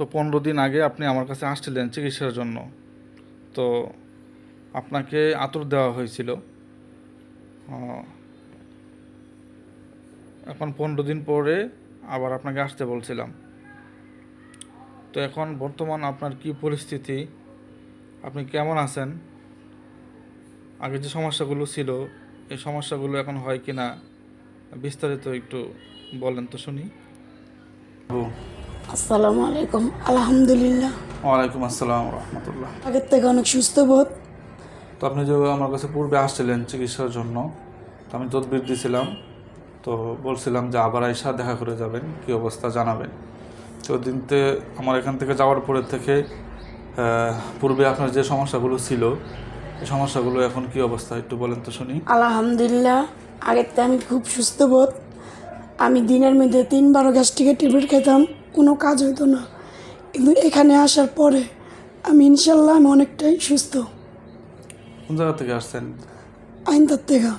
তো পনেরো দিন আগে আপনি আমার কাছে আসছিলেন চিকিৎসার জন্য। তো আপনাকে আতর দেওয়া হয়েছিল। এখন পনেরো দিন পরে আবার আপনাকে আসতে বলছিলাম। তো এখন বর্তমান আপনার কি পরিস্থিতি? আপনি কেমন আছেন? আগে যে সমস্যাগুলো ছিল, এই সমস্যাগুলো এখন হয় কি না বিস্তারিত একটু বলেন তো শুনি। আসসালামু আলাইকুম। আলহামদুলিল্লাহ। ওয়ালাইকুম আসসালাম রহমতুল্লাহ। আগের থেকে অনেক সুস্থ বোধ। তো আপনি যে আমার কাছে পূর্বে আসছিলেন চিকিৎসার জন্য তো আমি তদবির দিয়েছিলাম তো বলছিলাম যে আবার আইসা দেখা করে যাবেন কি অবস্থা জানাবেন। তো দিনতে আমার এখান থেকে যাওয়ার পরে থেকে পূর্বে আপনার যে সমস্যাগুলো ছিল এই সমস্যাগুলো এখন কি অবস্থা একটু বলেন তো শুনি। আলহামদুলিল্লাহ আগের থেকে আমি খুব সুস্থ বোধ। আমি দিনের মধ্যে তিনবারও গ্যাস্ট্রিকের ট্যাবলেট খেতাম। কোনো কাজ হতো না। কিন্তু এখানে আসার পরে আমি ইনশাল্লাহ আমি অনেকটাই সুস্থ। কোন জায়গা থেকে আসছেন? আইনতার থেকে।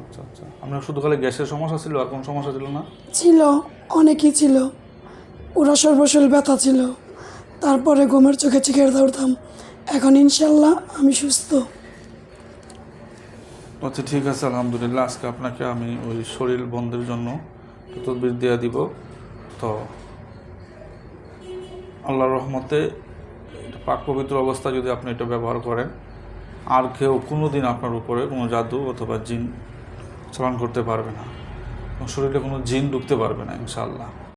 আচ্ছা আচ্ছা। আপনার শুধু খালি গ্যাসের সমস্যা ছিল আর কোনো সমস্যা ছিল না? ছিল অনেকই ছিল। ওরা সর্বশৈল ব্যথা ছিল। তারপরে ঘুমের চোখে চিকের দৌড়তাম এখন ইনশাল্লাহ আমি সুস্থ। আচ্ছা ঠিক আছে আলহামদুলিল্লাহ। আজকে আপনাকে আমি ওই শরীর বন্ধের জন্য তদবির দিয়ে দিব। তো আল্লাহ রহমতে পাক পবিত্র অবস্থা যদি আপনি এটা ব্যবহার করেন, আর কেউ কোনো দিন আপনার উপরে কোনো জাদু অথবা জিন চালান করতে পারবে না এবং শরীরে কোনো জিন ঢুকতে পারবে না, ইনশাআল্লাহ।